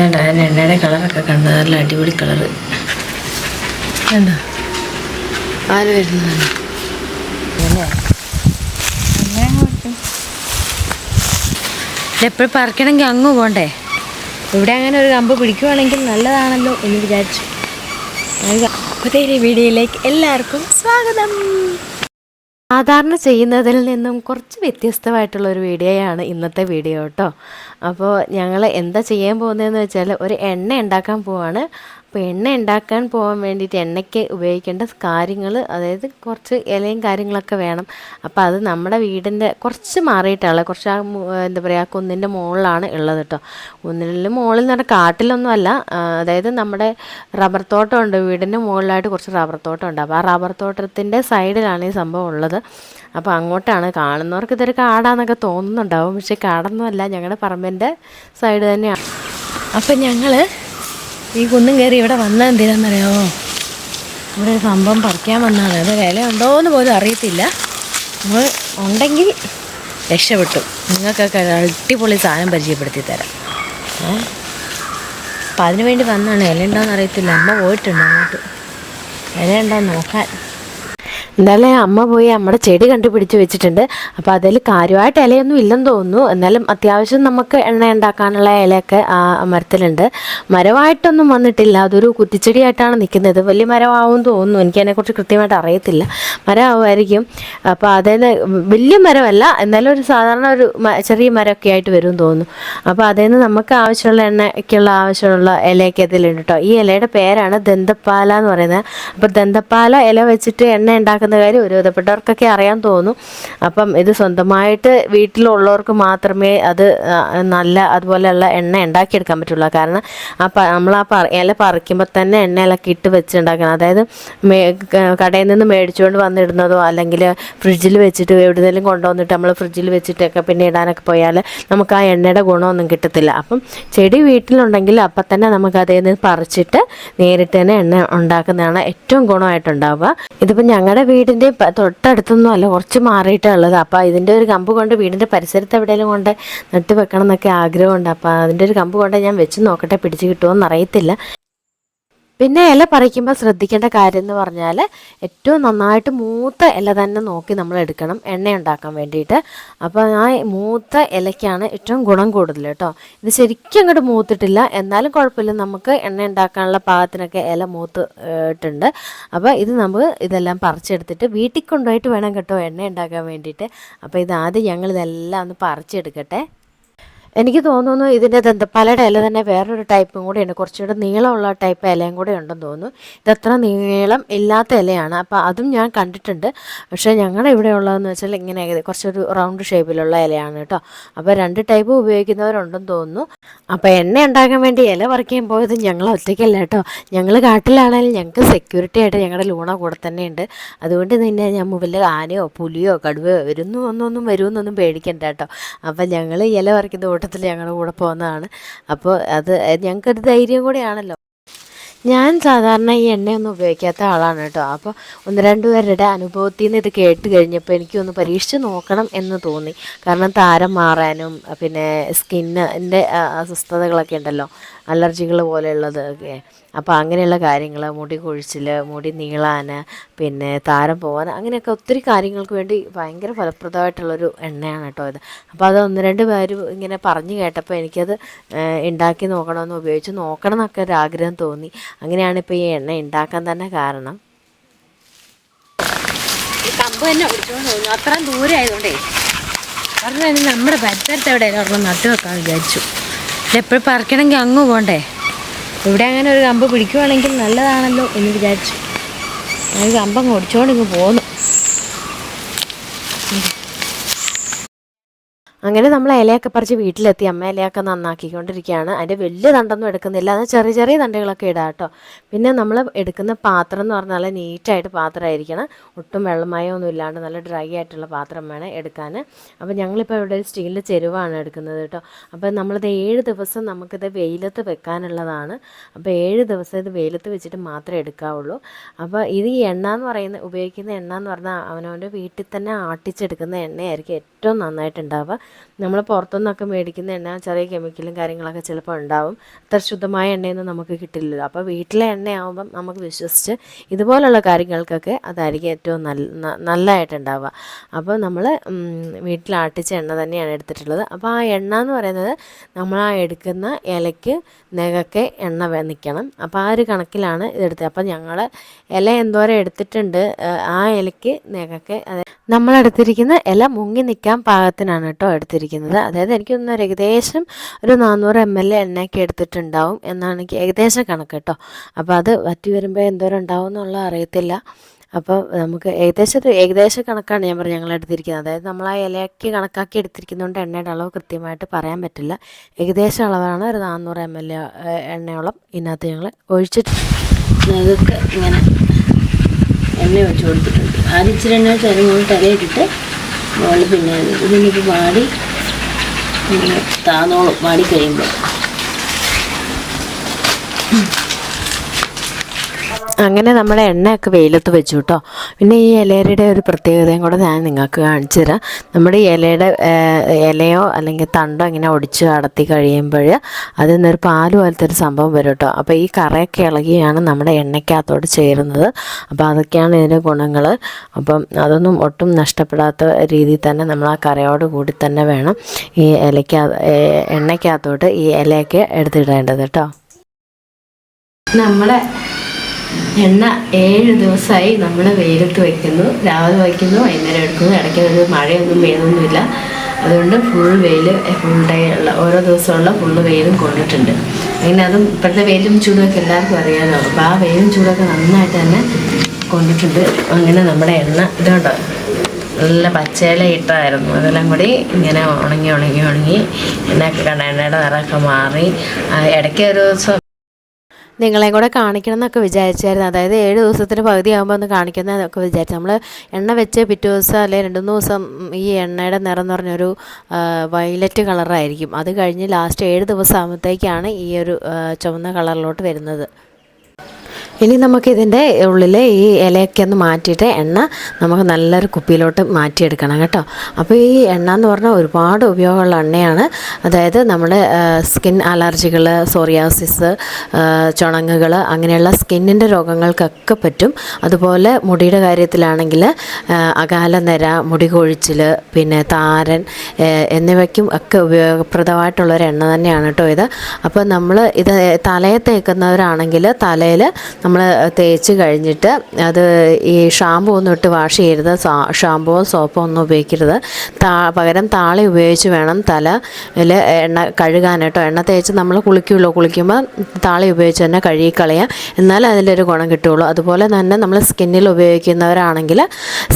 വേണ്ട അതിന് എണ്ണയുടെ കളറൊക്കെ കണ്ട. നല്ല അടിപൊളി കളറ് വേണ്ട. ആര് വരുന്നതാണ് എപ്പോഴും പറിക്കണമെങ്കിൽ അങ്ങ് പോണ്ടേ? ഇവിടെ അങ്ങനെ ഒരു കമ്പ് പിടിക്കുവാണെങ്കിൽ നല്ലതാണല്ലോ എന്ന് വിചാരിച്ചു. പുതിയ വീഡിയോയിലേക്ക് എല്ലാവർക്കും സ്വാഗതം. സാധാരണ ചെയ്യുന്നതിൽ നിന്നും കുറച്ച് വ്യത്യസ്തമായിട്ടുള്ള ഒരു വീഡിയോയാണ് ഇന്നത്തെ വീഡിയോ കേട്ടോ. അപ്പോൾ ഞങ്ങൾ എന്താ ചെയ്യാൻ പോകുന്നതെന്ന് വെച്ചാൽ ഒരു എണ്ണ ഉണ്ടാക്കാൻ പോവാണ്. അപ്പോൾ എണ്ണ ഉണ്ടാക്കാൻ പോകാൻ വേണ്ടിയിട്ട് എണ്ണയ്ക്ക് ഉപയോഗിക്കേണ്ട കാര്യങ്ങൾ അതായത് കുറച്ച് ഇലയും കാര്യങ്ങളൊക്കെ വേണം. അപ്പോൾ അത് നമ്മുടെ വീടിന്റെ കുറച്ച് മാറിയിട്ടാണ് കുറച്ച് ആ എന്താ പറയുക കുന്നിന്റെ മുകളിലാണ് ഉള്ളത് കേട്ടോ കുന്നിന്റെ മുകളിൽ എന്ന് പറഞ്ഞാൽ കാട്ടിലൊന്നും അല്ല അതായത് നമ്മുടെ റബ്ബർ തോട്ടമുണ്ട് വീടിന്റെ മുകളിലായിട്ട് കുറച്ച് റബ്ബർ തോട്ടമുണ്ട് അപ്പോൾ ആ റബ്ബർ തോട്ടത്തിന്റെ സൈഡിലാണ് ഈ സംഭവം ഉള്ളത്. അപ്പോൾ അങ്ങോട്ടാണ് കാണുന്നവർക്ക് ഇതൊരു കാടാന്നൊക്കെ തോന്നുന്നുണ്ടാവും. പക്ഷേ കാടൊന്നും അല്ല ഞങ്ങളുടെ പറമ്പിന്റെ സൈഡ് തന്നെയാണ് അപ്പം ഞങ്ങൾ ഈ കുന്നും കയറി ഇവിടെ വന്നത് എന്തിനാണെന്നറിയാമോ ഇവിടെ ഒരു സംഭവം പറിക്കാൻ വന്നതാണ് അത് വില ഉണ്ടോയെന്ന് പോലും അറിയത്തില്ല. നമ്മൾ ഉണ്ടെങ്കിൽ രക്ഷപ്പെട്ടു. നിങ്ങൾക്കൊക്കെ അടിപൊളി സാധനം പരിചയപ്പെടുത്തി തരാം അപ്പം അതിനു വേണ്ടി വന്നതാണ് ഇല ഉണ്ടോയെന്ന് അറിയത്തില്ല. അമ്മ പോയിട്ടുണ്ട് അങ്ങോട്ട് വില ഉണ്ടോ നോക്കാൻ. എന്തായാലും അമ്മ പോയി നമ്മുടെ ചെടി കണ്ടുപിടിച്ച് വെച്ചിട്ടുണ്ട്. അപ്പോൾ അതിൽ കാര്യമായിട്ട് ഇലയൊന്നും ഇല്ലെന്ന് തോന്നുന്നു. എന്നാലും അത്യാവശ്യം നമുക്ക് എണ്ണ ഉണ്ടാക്കാനുള്ള ഇലയൊക്കെ ആ മരത്തിലുണ്ട്. മരമായിട്ടൊന്നും വന്നിട്ടില്ല. അതൊരു കുറ്റിച്ചെടിയായിട്ടാണ് നിൽക്കുന്നത് വലിയ മരമാവും തോന്നുന്നു. എനിക്ക് അതിനെക്കുറിച്ച് കൃത്യമായിട്ട് അറിയത്തില്ല. മരമാവുമായിരിക്കും. അപ്പോൾ അതിന് വലിയ മരമല്ല. എന്നാലും ഒരു സാധാരണ ഒരു ചെറിയ മരമൊക്കെ ആയിട്ട് വരും തോന്നുന്നു. അപ്പോൾ അതിൽ നമുക്ക് ആവശ്യമുള്ള എണ്ണയ്ക്കുള്ള ആവശ്യമുള്ള ഇലയൊക്കെ അതിലുണ്ട് കേട്ടോ. ഈ ഇലയുടെ പേരാണ് ദന്തപ്പാല എന്ന് പറയുന്നത്. അപ്പോൾ ദന്തപ്പാല ഇല വെച്ചിട്ട് എണ്ണ ഉണ്ടാക്കുന്ന കാര്യം ഒരു വിധപ്പെട്ടവർക്കൊക്കെ അറിയാൻ തോന്നും. അപ്പം ഇത് സ്വന്തമായിട്ട് വീട്ടിലുള്ളവർക്ക് മാത്രമേ അത് നല്ല അതുപോലെയുള്ള എണ്ണ ഉണ്ടാക്കിയെടുക്കാൻ പറ്റുള്ളൂ. കാരണം ആ നമ്മൾ ആ പറ ഇല പറിക്കുമ്പോൾ തന്നെ എണ്ണയിലൊക്കെ ഇട്ട് വെച്ചുണ്ടാക്കണം അതായത് മേ കടയിൽ നിന്ന് മേടിച്ചുകൊണ്ട് വന്നിടുന്നതോ അല്ലെങ്കിൽ ഫ്രിഡ്ജിൽ വെച്ചിട്ട് എവിടുന്നെങ്കിലും കൊണ്ടുവന്നിട്ട് നമ്മൾ ഫ്രിഡ്ജിൽ വെച്ചിട്ടൊക്കെ പിന്നെ ഇടാനൊക്കെ പോയാൽ നമുക്ക് ആ എണ്ണയുടെ ഗുണമൊന്നും കിട്ടത്തില്ല. അപ്പം ചെടി വീട്ടിലുണ്ടെങ്കിൽ അപ്പം തന്നെ നമുക്ക് അതിൽ നിന്ന് പറിച്ചിട്ട് നേരിട്ട് തന്നെ എണ്ണ ഉണ്ടാക്കുന്നതാണ് ഏറ്റവും ഗുണമായിട്ടുണ്ടാവുക. ഇതിപ്പോൾ ഞങ്ങളുടെ വീടിന്റെ തൊട്ടടുത്തൊന്നും അല്ല കുറച്ച് മാറിയിട്ടുള്ളത് അപ്പോൾ ഇതിന്റെ ഒരു കമ്പ് കൊണ്ട് വീടിന്റെ പരിസരത്ത് എവിടെയെങ്കിലും കൊണ്ട് നട്ട് വെക്കണം എന്നൊക്കെ ആഗ്രഹമുണ്ട്. അപ്പോൾ അതിന്റെ ഒരു കമ്പ് കൊണ്ട് ഞാൻ വെച്ച് നോക്കട്ടെ പിടിച്ച് കിട്ടുമോ അറിയത്തില്ല പിന്നെ ഇല പറിക്കുമ്പോൾ ശ്രദ്ധിക്കേണ്ട കാര്യം എന്ന് പറഞ്ഞാൽ ഏറ്റവും നന്നായിട്ട് മൂത്ത ഇല തന്നെ നോക്കി നമ്മൾ എടുക്കണം എണ്ണ ഉണ്ടാക്കാൻ വേണ്ടിയിട്ട്. അപ്പോൾ ആ മൂത്ത ഇലയ്ക്കാണ് ഏറ്റവും ഗുണം കൂടുതൽ കേട്ടോ. ഇത് ശരിക്കും അങ്ങോട്ട് മൂത്തിട്ടില്ല എന്നാലും കുഴപ്പമില്ല. നമുക്ക് എണ്ണ ഉണ്ടാക്കാനുള്ള പാകത്തിനൊക്കെ ഇല മൂത്ത് ഇട്ടുണ്ട്. അപ്പോൾ ഇത് നമ്മൾ ഇതെല്ലാം പറിച്ചെടുത്തിട്ട് വീട്ടിൽ കൊണ്ടുപോയിട്ട് വേണം കേട്ടോ എണ്ണ ഉണ്ടാക്കാൻ വേണ്ടിയിട്ട്. അപ്പോൾ ഇത് ആദ്യം ഞങ്ങൾ ഇതെല്ലാം ഒന്ന് പറിച്ചെടുക്കട്ടെ. എനിക്ക് തോന്നുന്നു ഇതിന്റെ ദന്തപ്പാലയുടെ ഇല തന്നെ വേറൊരു ടൈപ്പും കൂടെയുണ്ട്. കുറച്ചുകൂടെ നീളമുള്ള ടൈപ്പ് ഇലയും കൂടെ ഉണ്ടെന്ന് തോന്നുന്നു. ഇതത്ര നീളം ഇല്ലാത്ത ഇലയാണ്. അപ്പോൾ അതും ഞാൻ കണ്ടിട്ടുണ്ട്. പക്ഷേ ഞങ്ങളുടെ ഇവിടെ ഉള്ളതെന്ന് വെച്ചാൽ ഇങ്ങനെ കുറച്ചൊരു റൗണ്ട് ഷേപ്പിലുള്ള ഇലയാണ് കേട്ടോ. അപ്പോൾ രണ്ട് ടൈപ്പ് ഉപയോഗിക്കുന്നവരുണ്ടെന്ന് തോന്നുന്നു. അപ്പോൾ എണ്ണ ഉണ്ടാക്കാൻ വേണ്ടി ഇല വർക്ക് ചെയ്യാൻ പോയത് ഞങ്ങൾ ഒറ്റയ്ക്കല്ല കേട്ടോ. ഞങ്ങൾ കാട്ടിലാണെങ്കിലും ഞങ്ങൾക്ക് സെക്യൂരിറ്റി ആയിട്ട് ഞങ്ങളുടെ ലൂണ കൂടെ തന്നെ ഉണ്ട്. അതുകൊണ്ട് തന്നെ ഞാൻ മുമ്പിൽ ആനയോ പുലിയോ കടുവയോ വരുന്നു ഒന്നൊന്നും വരുമെന്നൊന്നും പേടിക്കണ്ട കേട്ടോ. അപ്പോൾ ഞങ്ങൾ ഇല പറിക്കുന്ന കൂട്ടത്തിൽ ഞങ്ങളുടെ കൂടെ പോകുന്നതാണ്. അപ്പോൾ അത് ഞങ്ങൾക്കൊരു ധൈര്യം കൂടെയാണല്ലോ. ഞാൻ സാധാരണ ഈ എണ്ണയൊന്നും ഉപയോഗിക്കാത്ത ആളാണ് കേട്ടോ. അപ്പോൾ ഒന്ന് രണ്ട് പേരുടെ അനുഭവത്തിൽ നിന്ന് ഇത് കേട്ട് കഴിഞ്ഞപ്പോൾ എനിക്കൊന്ന് പരീക്ഷിച്ച് നോക്കണം എന്ന് തോന്നി. കാരണം താരം മാറാനും പിന്നെ സ്കിന്നിന്റെ അസ്വസ്ഥതകളൊക്കെ ഉണ്ടല്ലോ. അലർജികൾ പോലെയുള്ളത് ഒക്കെ അപ്പോൾ അങ്ങനെയുള്ള കാര്യങ്ങൾ മുടി കൊഴിച്ചിൽ മുടി നീളാൻ പിന്നെ താരം പോകാൻ അങ്ങനെയൊക്കെ ഒത്തിരി കാര്യങ്ങൾക്ക് വേണ്ടി ഭയങ്കര ഫലപ്രദമായിട്ടുള്ളൊരു എണ്ണയാണ് കേട്ടോ ഇത്. അപ്പോൾ അത് ഒന്ന് രണ്ട് പേര് ഇങ്ങനെ പറഞ്ഞു കേട്ടപ്പോൾ എനിക്കത് ഉണ്ടാക്കി നോക്കണമെന്ന് ഉപയോഗിച്ച് നോക്കണം എന്നൊക്കെ ഒരു ആഗ്രഹം തോന്നി. അങ്ങനെയാണ് ഇപ്പോൾ ഈ എണ്ണ ഉണ്ടാക്കാൻ തന്നെ കാരണം. കമ്പ് അത്രയും ദൂരെ ആയതുകൊണ്ടേ. പറഞ്ഞാൽ നമ്മുടെ പരിസരത്ത് എവിടെയാലും ഒരെണ്ണം നട്ടു വെക്കാൻ വിചാരിച്ചു. എപ്പോഴും പറിക്കണമെങ്കിൽ അങ്ങ് പോകണ്ടേ ഇവിടെ അങ്ങനെ ഒരു കമ്പ് പിടിക്കുവാണെങ്കിൽ നല്ലതാണല്ലോ എന്ന് വിചാരിച്ചു. ഞാൻ കമ്പം ഇങ്ങ് പോന്നു. അങ്ങനെ നമ്മൾ ഇലയൊക്കെ പറിച്ച് വീട്ടിലെത്തി. അമ്മ ഇലയൊക്കെ നന്നാക്കിക്കൊണ്ടിരിക്കുകയാണ്. അതിന്റെ വലിയ തണ്ടൊന്നും എടുക്കുന്നില്ല. അത് ചെറിയ ചെറിയ തണ്ടുകളൊക്കെ ഇടാം കേട്ടോ. പിന്നെ നമ്മൾ എടുക്കുന്ന പാത്രം എന്ന് പറഞ്ഞാൽ നല്ല നീറ്റായിട്ട് പാത്രമായിരിക്കണം. ഒട്ടും വെള്ളമയമൊന്നും ഇല്ലാണ്ട് നല്ല ഡ്രൈ ആയിട്ടുള്ള പാത്രം വേണം എടുക്കാൻ. അപ്പോൾ ഞങ്ങളിപ്പോൾ ഇവിടെ ഒരു സ്റ്റീലിന്റെ ചെരുവാണ് എടുക്കുന്നത് കേട്ടോ. അപ്പോൾ നമ്മളിത് ഏഴ് ദിവസം നമുക്കിത് വെയിലത്ത് വെക്കാനുള്ളതാണ്. അപ്പോൾ ഏഴ് ദിവസം ഇത് വെയിലത്ത് വെച്ചിട്ട് മാത്രമേ എടുക്കാവുള്ളൂ. അപ്പോൾ ഇത് ഈ എണ്ണ എന്ന് പറയുന്ന ഉപയോഗിക്കുന്ന എണ്ണ എന്ന് പറഞ്ഞാൽ അവനവന്റെ വീട്ടിൽ തന്നെ ആട്ടിച്ചെടുക്കുന്ന എണ്ണയായിരിക്കും ഏറ്റവും നന്നായിട്ടുണ്ടാവുക. നമ്മൾ പുറത്തുനിന്നൊക്കെ മേടിക്കുന്ന എണ്ണ ചെറിയ കെമിക്കലും കാര്യങ്ങളൊക്കെ ചിലപ്പോൾ ഉണ്ടാവും. അത്ര ശുദ്ധമായ എണ്ണയൊന്നും നമുക്ക് കിട്ടില്ലല്ലോ. അപ്പോൾ വീട്ടിലെ എണ്ണയാകുമ്പം നമുക്ക് വിശ്വസിച്ച് ഇതുപോലുള്ള കാര്യങ്ങൾക്കൊക്കെ അതായിരിക്കും ഏറ്റവും നല്ല നല്ലതായിട്ടുണ്ടാവുക അപ്പോൾ നമ്മൾ വീട്ടിൽ ആട്ടിച്ച എണ്ണ തന്നെയാണ് എടുത്തിട്ടുള്ളത്. അപ്പോൾ ആ എണ്ണ എന്ന് പറയുന്നത് നമ്മൾ ആ എടുക്കുന്ന ഇലയ്ക്ക് നെകക്കെ എണ്ണ നിൽക്കണം അപ്പോൾ ആ ഒരു കണക്കിലാണ് ഇതെടുത്തത് അപ്പോൾ ഞങ്ങൾ ഇല എന്തോരം എടുത്തിട്ടുണ്ട് ആ ഇലയ്ക്ക് നെകക്കെ അതായത് നമ്മളെടുത്തിരിക്കുന്ന ഇല മുങ്ങി നിൽക്കാൻ പാകത്തിനാണ് കേട്ടോ എടുത്തിരിക്കുന്നത്. അതായത് എനിക്ക് തോന്നുന്നു ഒരു ഏകദേശം ഒരു നാനൂറ് എം എൽ എണ്ണയൊക്കെ എടുത്തിട്ടുണ്ടാവും എന്നാണ് എനിക്ക് ഏകദേശം കണക്ക് കേട്ടോ. അപ്പോൾ അത് വറ്റി വരുമ്പോൾ എന്തോരം ഉണ്ടാവും എന്നുള്ള അറിയത്തില്ല. അപ്പോൾ നമുക്ക് ഏകദേശം ഒരു ഏകദേശ കണക്കാണ് ഞാൻ പറഞ്ഞത് ഞങ്ങൾ എടുത്തിരിക്കുന്നത്. അതായത് നമ്മൾ ആ ഇലയ്ക്ക് കണക്കാക്കി എടുത്തിരിക്കുന്നതുകൊണ്ട് എണ്ണയുടെ അളവ് കൃത്യമായിട്ട് പറയാൻ പറ്റില്ല. ഏകദേശം അളവാണ് ഒരു നാനൂറ് എം എൽ എണ്ണയോളം ഇതിനകത്ത് ഞങ്ങൾ ഒഴിച്ചിട്ട് ഇങ്ങനെ എണ്ണ ഒഴിച്ച് കൊടുത്തിട്ടുണ്ട്. ആദ്യം ഇച്ചിരി എണ്ണ വെച്ച് അതിന് മുകളിൽ തലയിട്ടിട്ട് മുകളിൽ പിന്നെ ഇതിനിപ്പോൾ വാടി താന്നോളും വാടി കഴിയുമ്പോൾ അങ്ങനെ നമ്മുടെ എണ്ണയൊക്കെ വെയിലത്ത് വെച്ചു കേട്ടോ പിന്നെ ഈ ഇലയുടെ ഒരു പ്രത്യേകതയും കൂടെ ഞാൻ നിങ്ങൾക്ക് കാണിച്ചു തരാം. നമ്മുടെ ഇലയുടെ ഇലയോ അല്ലെങ്കിൽ തണ്ടോ ഇങ്ങനെ ഒടിച്ച് അടത്തി കഴിയുമ്പോൾ അതിൽ നിന്നൊരു പാൽ പോലത്തെ ഒരു സംഭവം വരും കേട്ടോ അപ്പോൾ ഈ കറയൊക്കെ ഇളകിയാണ് നമ്മുടെ എണ്ണയ്ക്കകത്തോട് ചേരുന്നത്. അപ്പോൾ അതൊക്കെയാണ് ഇതിന്റെ ഗുണങ്ങൾ. അപ്പം അതൊന്നും ഒട്ടും നഷ്ടപ്പെടാത്ത രീതിയിൽ തന്നെ നമ്മൾ ആ കറയോട് കൂടി തന്നെ വേണം ഈ ഇലയ്ക്ക എണ്ണയ്ക്കകത്തോട്ട് ഈ ഇലയൊക്കെ എടുത്തിടേണ്ടത് കേട്ടോ നമ്മുടെ എണ്ണ ഏഴ് ദിവസമായി നമ്മൾ വെയിലത്ത് വയ്ക്കുന്നു രാവിലെ വയ്ക്കുന്നു വൈകുന്നേരം എടുക്കുന്നു. ഇടയ്ക്ക് ഒരു മഴയൊന്നും വെയിലൊന്നുമില്ല അതുകൊണ്ട് ഫുൾ വെയിൽ ഫുൾ ഡേ ഉള്ള ഓരോ ദിവസമുള്ള ഫുൾ വെയിലും കൊണ്ടിട്ടുണ്ട്. അങ്ങനെ അതും ഇപ്പോഴത്തെ വെയിലും ചൂടൊക്കെ എല്ലാവർക്കും അറിയാമല്ലോ അപ്പോൾ ആ വെയിലും ചൂടൊക്കെ നന്നായിട്ട് തന്നെ കൊണ്ടിട്ടുണ്ട്. അങ്ങനെ നമ്മുടെ എണ്ണ ഇതുണ്ടോ? നല്ല പച്ചയില ഇട്ടായിരുന്നു. അതെല്ലാം കൂടി ഇങ്ങനെ ഉണങ്ങി ഉണങ്ങി ഉണങ്ങി. എണ്ണയൊക്കെ കണ്ട എണ്ണയുടെ നിറമൊക്കെ മാറി. ഇടയ്ക്ക് ഒരു ദിവസം നിങ്ങളെയും കൂടെ കാണിക്കണം എന്നൊക്കെ വിചാരിച്ചായിരുന്നു. അതായത് ഏഴ് ദിവസത്തിന് പകുതി ആകുമ്പോൾ ഒന്ന് കാണിക്കുന്ന എന്നൊക്കെ വിചാരിച്ചു. നമ്മൾ എണ്ണ വെച്ച് പിറ്റേ ദിവസം അല്ലെങ്കിൽ രണ്ട് മൂന്ന് ദിവസം ഈ എണ്ണയുടെ നിറം എന്ന് പറഞ്ഞൊരു വയലറ്റ് കളറായിരിക്കും. അത് കഴിഞ്ഞ് ലാസ്റ്റ് ഏഴ് ദിവസം ആകുമ്പോഴത്തേക്കാണ് ഈ ഒരു ചുവന്ന കളറിലോട്ട് വരുന്നത്. ഇനി നമുക്കിതിന്റെ ഉള്ളിലെ ഈ ഇലയൊക്കെ ഒന്ന് മാറ്റിയിട്ട് എണ്ണ നമുക്ക് നല്ലൊരു കുപ്പിയിലോട്ട് മാറ്റിയെടുക്കണം കേട്ടോ. അപ്പോൾ ഈ എണ്ണ എന്ന് പറഞ്ഞാൽ ഒരുപാട് ഉപയോഗമുള്ള എണ്ണയാണ്. അതായത് നമ്മുടെ സ്കിൻ അലർജികൾ സോറിയാസിസ് ചുണങ്ങുകൾ അങ്ങനെയുള്ള സ്കിന്നിന്റെ രോഗങ്ങൾക്കൊക്കെ പറ്റും. അതുപോലെ മുടിയുടെ കാര്യത്തിലാണെങ്കിൽ അകാല നിര മുടി കൊഴിച്ചിൽ പിന്നെ താരൻ എന്നിവയ്ക്കും ഒക്കെ ഉപയോഗപ്രദമായിട്ടുള്ളൊരു എണ്ണ തന്നെയാണ് കേട്ടോ ഇത്. അപ്പോൾ നമ്മൾ ഇത് തലയെ തേക്കുന്നവരാണെങ്കിൽ തലയിൽ നമ്മൾ തേച്ച് കഴിഞ്ഞിട്ട് അത് ഈ ഷാമ്പു ഒന്നും ഇട്ട് വാഷ് ചെയ്യരുത്. ഷാമ്പുവോ സോപ്പോ ഒന്നും ഉപയോഗിക്കരുത്. താ പകരം താളി ഉപയോഗിച്ച് വേണം തല എണ്ണ കഴുകാനായിട്ടോ. എണ്ണ തേച്ച് നമ്മൾ കുളിക്കുമല്ലോ കുളിക്കുമ്പോൾ താളി ഉപയോഗിച്ച് തന്നെ കഴുകിക്കളയാം എന്നാലേ അതിലൊരു ഗുണം കിട്ടുകയുള്ളൂ. അതുപോലെ തന്നെ നമ്മൾ സ്കിന്നിൽ ഉപയോഗിക്കുന്നവരാണെങ്കിൽ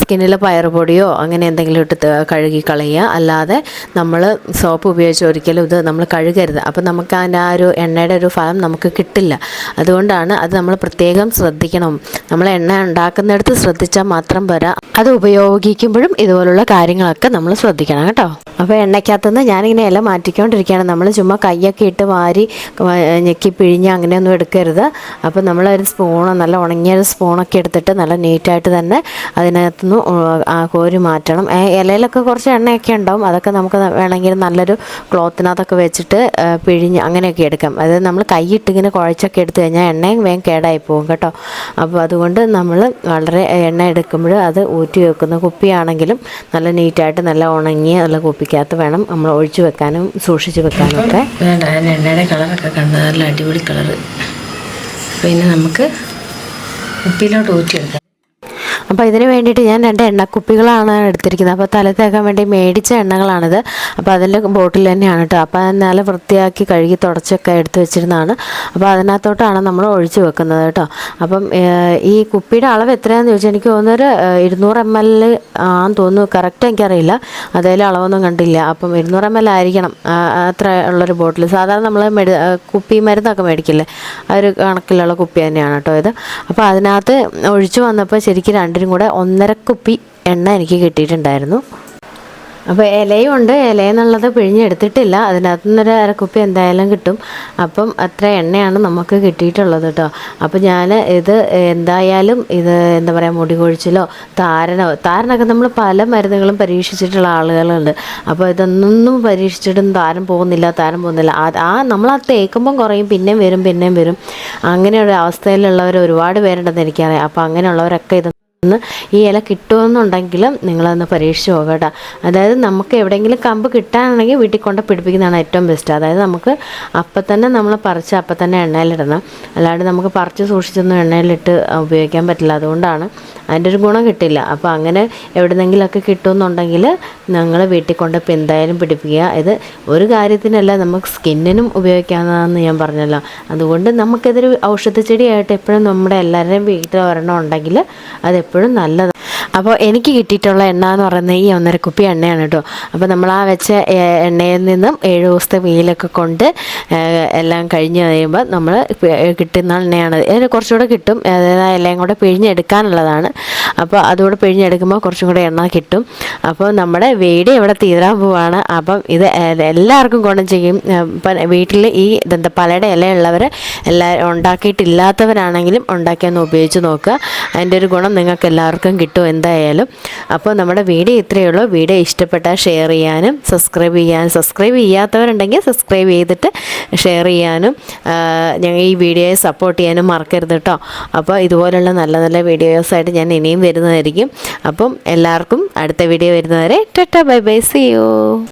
സ്കിന്നിൽ പയറുപൊടിയോ അങ്ങനെ എന്തെങ്കിലും ഇട്ട് കഴുകിക്കളയുക കഴുകി കളയുക. അല്ലാതെ നമ്മൾ സോപ്പ് ഉപയോഗിച്ച് ഒരിക്കലും ഇത് നമ്മൾ കഴുകരുത്. അപ്പോൾ നമുക്ക് അതിന്റെ ആ ഒരു എണ്ണയുടെ ഒരു ഫലം നമുക്ക് കിട്ടില്ല. അതുകൊണ്ടാണ് അത് നമ്മൾ പ്രത്യേകം ശ്രദ്ധിക്കണം. നമ്മൾ എണ്ണ ഉണ്ടാക്കുന്നിടത്ത് ശ്രദ്ധിച്ചാൽ മാത്രം പോരാ. അത് ഉപയോഗിക്കുമ്പോഴും ഇതുപോലുള്ള കാര്യങ്ങളൊക്കെ നമ്മൾ ശ്രദ്ധിക്കണം കേട്ടോ. അപ്പോൾ എണ്ണയ്ക്കകത്തുനിന്ന് ഞാനിങ്ങനെ ഇല മാറ്റിക്കൊണ്ടിരിക്കുകയാണ്. നമ്മൾ ചുമ്മാ കൈയൊക്കെ ഇട്ട് വാരി ഞെക്കി പിഴിഞ്ഞ് അങ്ങനെയൊന്നും എടുക്കരുത്. അപ്പോൾ നമ്മളൊരു സ്പൂണ് നല്ല ഉണങ്ങിയ ഒരു സ്പൂണൊക്കെ എടുത്തിട്ട് നല്ല നീറ്റായിട്ട് തന്നെ അതിനകത്തുനിന്ന് കോരി മാറ്റണം. ഇലയിലൊക്കെ കുറച്ച് എണ്ണയൊക്കെ ഉണ്ടാവും. അതൊക്കെ നമുക്ക് വേണമെങ്കിൽ നല്ലൊരു ക്ലോത്തിനകത്തൊക്കെ വെച്ചിട്ട് പിഴിഞ്ഞ് അങ്ങനെയൊക്കെ എടുക്കാം. അതായത് നമ്മൾ കൈയിട്ട് ഇങ്ങനെ കുഴച്ചൊക്കെ എടുത്തു കഴിഞ്ഞാൽ എണ്ണയും വേഗം കേടായി പോകും കേട്ടോ. അപ്പോൾ അതുകൊണ്ട് നമ്മൾ വളരെ എണ്ണ എടുക്കുമ്പോൾ അത് ഊറ്റി വെക്കുന്ന കുപ്പിയാണെങ്കിലും നല്ല നീറ്റായിട്ട് നല്ല ഉണങ്ങിയ നല്ല കുപ്പിക്കകത്ത് വേണം നമ്മൾ ഒഴിച്ചു വെക്കാനും സൂക്ഷിച്ച് വെക്കാനും ഒക്കെ. വേണ്ട എണ്ണയുടെ കളറൊക്കെ കണ്ടത് നല്ല അടിപൊളി കളറ് പിന്നെ നമുക്ക് കുപ്പിയിലോട്ട് ഊറ്റിയെടുക്കാം അപ്പോൾ ഇതിന് വേണ്ടിയിട്ട് ഞാൻ രണ്ട് എണ്ണക്കുപ്പികളാണ് എടുത്തിരിക്കുന്നത്. അപ്പോൾ തല തേക്കാൻ വേണ്ടി മേടിച്ച എണ്ണകളാണിത്. അപ്പോൾ അതിന്റെ ബോട്ടിൽ തന്നെയാണ് കേട്ടോ അപ്പോൾ നല്ല വൃത്തിയാക്കി കഴുകി തുടച്ചൊക്കെ എടുത്ത് വെച്ചിരുന്നതാണ്. അപ്പോൾ അതിനകത്തോട്ടാണ് നമ്മൾ ഒഴിച്ചു വെക്കുന്നത് കേട്ടോ അപ്പം ഈ കുപ്പിയുടെ അളവ് എത്രയാണെന്ന് ചോദിച്ചാൽ എനിക്ക് തോന്നുന്നൊരു ഇരുന്നൂറ് എം എൽ ആണെന്ന് തോന്നുന്നു. കറക്റ്റ് എനിക്കറിയില്ല. അതേലും അളവൊന്നും കണ്ടില്ല. അപ്പം ഇരുന്നൂറ് എം എൽ ആയിരിക്കണം. അത്ര ഉള്ളൊരു ബോട്ടിൽ. സാധാരണ നമ്മൾ മെഡി കുപ്പി മരുന്നൊക്കെ മേടിക്കില്ലേ? ആ ഒരു കണക്കിലുള്ള കുപ്പി തന്നെയാണ് കേട്ടോ ഇത്. അപ്പോൾ അതിനകത്ത് ഒഴിച്ചു വന്നപ്പോൾ ശരിക്കും രണ്ടിനും കൂടെ ഒന്നര കുപ്പി എണ്ണ എനിക്ക് കിട്ടിയിട്ടുണ്ടായിരുന്നു. അപ്പോൾ ഇലയും ഉണ്ട് ഇലയെന്നുള്ളത് പിഴിഞ്ഞെടുത്തിട്ടില്ല. അതിനകത്ത് നിന്നൊരു അരക്കുപ്പി എന്തായാലും കിട്ടും. അപ്പം അത്ര എണ്ണയാണ് നമുക്ക് കിട്ടിയിട്ടുള്ളത് കേട്ടോ. അപ്പോൾ ഞാൻ ഇത് എന്തായാലും ഇത് എന്താ പറയുക മുടി കൊഴിച്ചിലോ താരനോ താരനൊക്കെ നമ്മൾ പല മരുന്നുകളും പരീക്ഷിച്ചിട്ടുള്ള ആളുകളുണ്ട്. അപ്പോൾ ഇതൊന്നും പരീക്ഷിച്ചിട്ടും താരൻ പോകുന്നില്ല താരൻ പോകുന്നില്ല. ആ- നമ്മൾ ആ തേക്കുമ്പം കുറയും പിന്നെയും വരും പിന്നെയും വരും. അങ്ങനെയുള്ള അവസ്ഥയിലുള്ളവർ ഒരുപാട് പേരുണ്ടെന്ന് എനിക്കറിയാം. അപ്പോൾ അങ്ങനെയുള്ളവരൊക്കെ ഇത് ഒന്ന് ഈ ഇല കിട്ടുമെന്നുണ്ടെങ്കിലും നിങ്ങളൊന്ന് പരീക്ഷിച്ച് നോക്കുക കേട്ടോ. അതായത് നമുക്ക് എവിടെയെങ്കിലും കമ്പ് കിട്ടാനാണെങ്കിൽ വീട്ടിൽ കൊണ്ട് പിടിപ്പിക്കുന്നതാണ് ഏറ്റവും ബെസ്റ്റ് അതായത് നമുക്ക് അപ്പം തന്നെ നമ്മൾ പറിച്ച് അപ്പം തന്നെ എണ്ണയിലിടണം. അല്ലാണ്ട് നമുക്ക് പറിച്ച് സൂക്ഷിച്ചൊന്നും എണ്ണയിലിട്ട് ഉപയോഗിക്കാൻ പറ്റില്ല. അതുകൊണ്ടാണ് അതിന്റെ ഒരു ഗുണം കിട്ടില്ല. അപ്പോൾ അങ്ങനെ എവിടെന്നെങ്കിലുമൊക്കെ കിട്ടുമെന്നുണ്ടെങ്കിൽ ഞങ്ങൾ വീട്ടിൽ കൊണ്ട് ഇപ്പം എന്തായാലും പിടിപ്പിക്കുക. ഇത് ഒരു കാര്യത്തിനല്ല നമുക്ക് സ്കിന്നിനും ഉപയോഗിക്കാവുന്നതാണെന്ന് ഞാൻ പറഞ്ഞല്ലോ. അതുകൊണ്ട് നമുക്കിതൊരു ഔഷധ ചെടിയായിട്ട് എപ്പോഴും നമ്മുടെ എല്ലാവരുടെയും വീട്ടിൽ ഒരെണ്ണം ഉണ്ടെങ്കിൽ അതെപ്പോഴും നല്ലതാണ് അപ്പോൾ എനിക്ക് കിട്ടിയിട്ടുള്ള എണ്ണ എന്ന് പറയുന്നത് ഈ ഒന്നര കുപ്പി എണ്ണയാണ് കേട്ടോ. അപ്പോൾ നമ്മൾ ആ വെച്ച എണ്ണയിൽ നിന്നും ഏഴ് ദിവസത്തെ വെയിലൊക്കെ കൊണ്ട് എല്ലാം കഴിഞ്ഞ് കഴിയുമ്പോൾ നമ്മൾ കിട്ടുന്ന എണ്ണയാണ്. അതിന് കുറച്ചുകൂടെ കിട്ടും. അതായത് എല്ലാം കൂടെ പിഴിഞ്ഞെടുക്കാനുള്ളതാണ്. അപ്പോൾ അതുകൂടെ പിഴിഞ്ഞെടുക്കുമ്പോൾ കുറച്ചും കൂടെ എണ്ണ കിട്ടും. അപ്പോൾ നമ്മുടെ വീട് ഇവിടെ തീരാൻ പോവാണ്. അപ്പം ഇത് എല്ലാവർക്കും ഗുണം ചെയ്യും. ഇപ്പം വീട്ടിൽ ഈ എന്താ പലയുടെ ഇലയുള്ളവർ എല്ലാവരും ഉണ്ടാക്കിയിട്ടില്ലാത്തവരാണെങ്കിലും ഉണ്ടാക്കിയൊന്ന് ഉപയോഗിച്ച് നോക്കുക. അതിന്റെ ഒരു ഗുണം നിങ്ങൾക്ക് എല്ലാവർക്കും കിട്ടും എന്തായാലും. അപ്പോൾ നമ്മുടെ വീഡിയോ ഇത്രയേ ഉള്ളൂ. വീഡിയോ ഇഷ്ടപ്പെട്ടാൽ ഷെയർ ചെയ്യാനും സബ്സ്ക്രൈബ് ചെയ്യാനും സബ്സ്ക്രൈബ് ചെയ്യാത്തവരുണ്ടെങ്കിൽ സബ്സ്ക്രൈബ് ചെയ്തിട്ട് ഷെയർ ചെയ്യാനും ഞങ്ങൾ ഈ വീഡിയോയെ സപ്പോർട്ട് ചെയ്യാനും മറക്കരുത് കേട്ടോ. അപ്പോൾ ഇതുപോലുള്ള നല്ല നല്ല വീഡിയോസായിട്ട് ഞാൻ ഇനിയും വരുന്നതായിരിക്കും. അപ്പം എല്ലാവർക്കും അടുത്ത വീഡിയോ വരുന്നവരെ ടെറ്റ ബൈ ബൈ സി യു.